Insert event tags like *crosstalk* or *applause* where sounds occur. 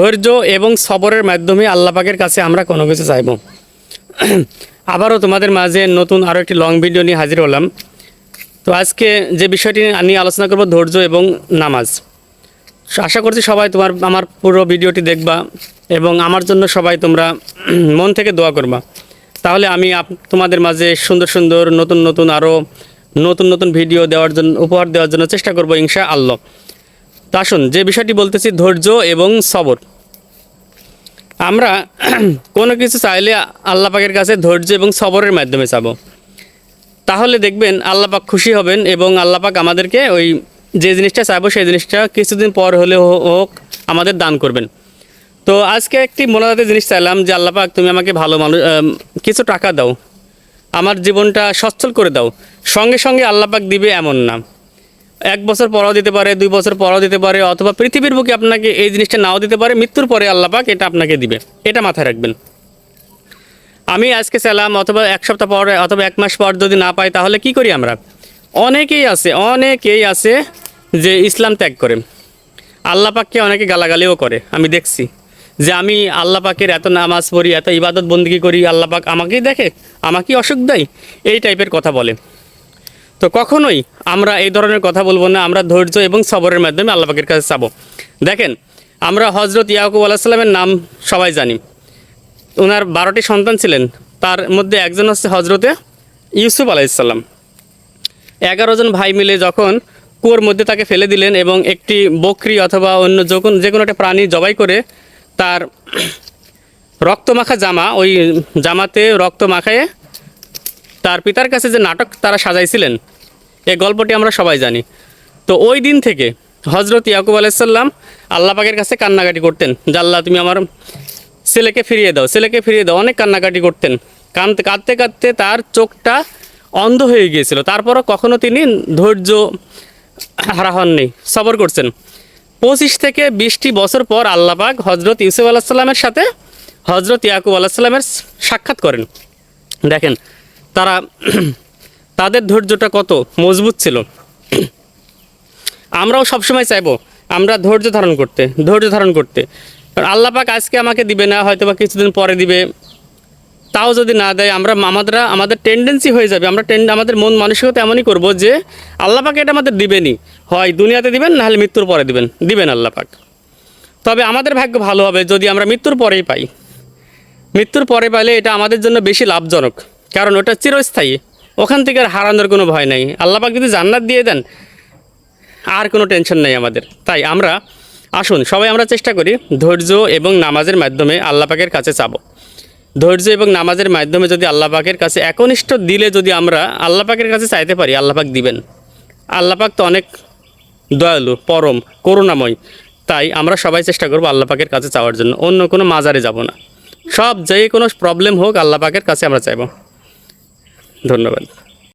ধৈর্য এবং সবরের মাধ্যমে আল্লাহ পাকের কাছে আমরা কোনো কিছু চাইব। আবারও তোমাদের মাঝে নতুন আরও একটি লং ভিডিও নিয়ে হাজির হলাম। তো আজকে যে বিষয়টি নিয়ে আলোচনা করব ধৈর্য এবং নামাজ। আশা করছি সবাই তোমার, আমার পুরো ভিডিওটি দেখবা এবং আমার জন্য সবাই তোমরা মন থেকে দোয়া করবা। তাহলে আমি তোমাদের মাঝে সুন্দর সুন্দর নতুন নতুন আরও নতুন নতুন ভিডিও দেওয়ার জন্য, উপহার দেওয়ার জন্য চেষ্টা করব ইনশা আল্লাহ তো আসুন, যে বিষয়টি বলতেছি, ধৈর্য এবং সবর। আমরা *clears throat* কোনো কিছু চাইলে আল্লাহ পাকের কাছে ধৈর্য এবং সবরের মাধ্যমে চাবো। তাহলে দেখবেন আল্লাহ পাক খুশি হবেন এবং আল্লাহ পাক আমাদেরকে ওই যে জিনিসটা চাইব, সেই জিনিসটা কিছুদিন পর হলে হোক আমাদের দান করবেন। তো আজকে একটি মনোজাতের জিনিস চাইলাম যে, আল্লাহ পাক তুমি আমাকে ভালো মানুষ কিছু টাকা দাও। আমার জীবনটা সচ্ছল করে দাও। সঙ্গে সঙ্গে আল্লাহ পাক দিবে এমন না। এক বছর পরও দিতে পারে, দুই বছর পরও দিতে পারে, অথবা পৃথিবীর বুকে আপনাকে এই জিনিসটা নাও দিতে পারে, মৃত্যুর পরে আল্লাহ পাক এটা আপনাকে দিবে। এটা মাথায় রাখবেন। আমি আজকে চাইলাম অথবা এক সপ্তাহ পর অথবা এক মাস পর যদি না পাই, তাহলে কি করি আমরা? অনেকেই আছে অনেকেই আছে যে ইসলাম ত্যাগ করে। আল্লাহ পাককে অনেকে গালাগালিও করে, আমি দেখছি। যে আমি আল্লাহ পাকের এত নামাজ পড়ি, এত ইবাদত বন্দিগি করি, আল্লাহ পাক আমাকেই দেখে, আমাকেই অসুখ দেয়, এই টাইপের কথা বলে। তো কখনোই আমরা এই ধরনের কথা বলব না, আমরা ধৈর্য এবং সবরের মাধ্যমে আল্লাহ পাকের কাছে চাবো। দেখেন, আমরা হজরত ইয়াকুব আলাহিসাল্লামের নাম সবাই জানি। ওনার বারোটি সন্তান ছিলেন, তার মধ্যে একজন হচ্ছে হজরতে ইউসুফ আলাইসাল্লাম এগারো জন ভাই মিলে যখন কুয়োর মধ্যে তাকে ফেলে দিলেন এবং একটি বকরি অথবা অন্য যে কোনো যে কোনো একটা প্রাণী জবাই করে তার রক্তমাখা জামা, ওই জামাতে রক্ত মাখায়ে তার পিতার কাছে যে নাটক তারা সাজাইছিলেন এই গল্পটি আমরা সবাই জানি। তো ওই দিন থেকে হজরত ইয়াকুব আলাইসাল্লাম আল্লাহ পাকের কাছে কান্নাকাটি করতেন। যে আল্লাহ তুমি আমার ছেলেকে ফিরিয়ে দাও, ছেলেকে ফিরিয়ে দাও। অনেক কান্নাকাটি করতেন। কাঁদতে কাঁদতে কাঁদতে তার চোখটা অন্ধ হয়ে গিয়েছিল। তারপরও কখনো তিনি ধৈর্য হারা হননি, সবর করছেন। পঁচিশ থেকে বিশটি বছর পর আল্লাহ পাক হজরত ইউসুফ আলাহ সাল্লামের সাথে হজরত ইয়াকুব আলাহ সাল্লামের সাক্ষাৎ করেন। দেখেন, তারা তাদের ধৈর্যটা কত? মজবুত ছিল। আমরাও সবসময় চাইব, আমরা ধৈর্য ধারণ করতে, ধৈর্য ধারণ করতে। আল্লাহ পাক আজকে আমাকে দিবে না হয়তো বা কিছুদিন পরে দিবে। তাও যদি না দেয়, আমরা আমাদের আমাদের টেন্ডেন্সি হয়ে যাবে। আমরা টেন্ড আমাদের মন মানসিকতা এমনই করব যে, আল্লাহ পাক এটা আমাদের দিবেনই হয় দুনিয়াতে দিবেন, নাহলে মৃত্যুর পরে দিবেন। দিবেন আল্লাহ পাক। তবে আমাদের ভাগ্য ভালো হবে যদি আমরা মৃত্যুর পরেই পাই। মৃত্যুর পরে পাইলে এটা আমাদের জন্য বেশি লাভজনক। কারণ ওটা চিরস্থায়ী। ওখান থেকে আর হারানোর কোনো ভয় নেই। আল্লাহ পাক যদি জান্নাত দিয়ে দেন, আর কোনো টেনশন নেই আমাদের। তাই আমরা, আসুন, সবাই আমরা চেষ্টা করি ধৈর্য এবং নামাজের মাধ্যমে আল্লাহ পাকের কাছে চাবো। ধৈর্য এবং নামাজের মাধ্যমে যদি আল্লাহ পাকের কাছে একনিষ্ঠ দিলে যদি আমরা আল্লাহ পাকের কাছে চাইতে পারি, আল্লাহ পাক দিবেন। আল্লাহ পাক তো অনেক দয়ালু, পরম, করুণাময়। তাই আমরা সবাই চেষ্টা করব আল্লাহ পাকের কাছে চাওয়ার জন্য। অন্য কোনো মাজারে যাব না। সব যে কোনো প্রবলেম হোক আল্লাপাকের কাছে আমরা চাইব। ধন্যবাদ।